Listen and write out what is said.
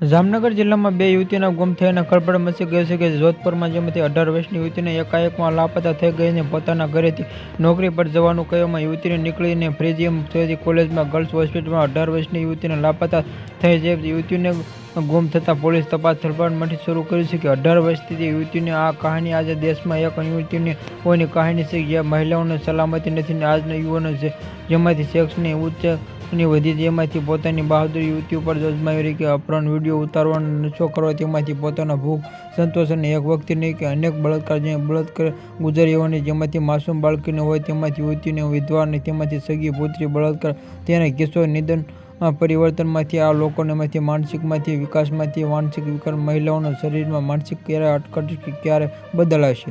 જામનગર જિલ્લામાં બે યુવતીના ગુમ થયાના ખળભળ મચી ગયો છે કે જોધપુરમાં જેમાંથી અઢાર વર્ષની યુવતીને એકાએકમાં લાપતા થઈ ગઈને પોતાના ઘરેથી નોકરી પર જવાનું કહેવામાં યુવતીને નીકળીને ફ્રીજીયમ થયેલી કોલેજમાં ગર્લ્સ હોસ્પિટલમાં અઢાર વર્ષની યુવતીને લાપતા થઈ જે યુવતીને ગુમ થતાં પોલીસ તપાસ ધરપકડમાંથી શરૂ કરી છે કે અઢાર વર્ષથી યુવતીની આ કહાની આજે દેશમાં એક યુવતીની કોઈની કહાની છે જે મહિલાઓને સલામતી નથી ને આજના યુવાનો છે જેમાંથી સેક્સની ઉચ્ચ ની વધી તેમાંથી પોતાની બહાદુરી યુવતી ઉપર અજમાવી રહી કે અપહરણ વીડિયો ઉતારવાનો નશો કરવા તેમાંથી પોતાના ભૂખ સંતોષ અને એક વ્યક્તિ નહીં કે અનેક બળાત્કાર જે બળાત્કાર ગુજારીઓને જેમાંથી માસૂમ બાળકીને હોય તેમાંથી યુવતીને વિધવા અને તેમાંથી સગી પુત્રી બળાત્કાર તેને કિસ્સો નિધન પરિવર્તનમાંથી આ લોકોનેમાંથી માનસિકમાંથી વિકાસમાંથી માનસિક વિકાર મહિલાઓના શરીરમાં માનસિક ક્યારે અટકટ ક્યારે બદલાશે?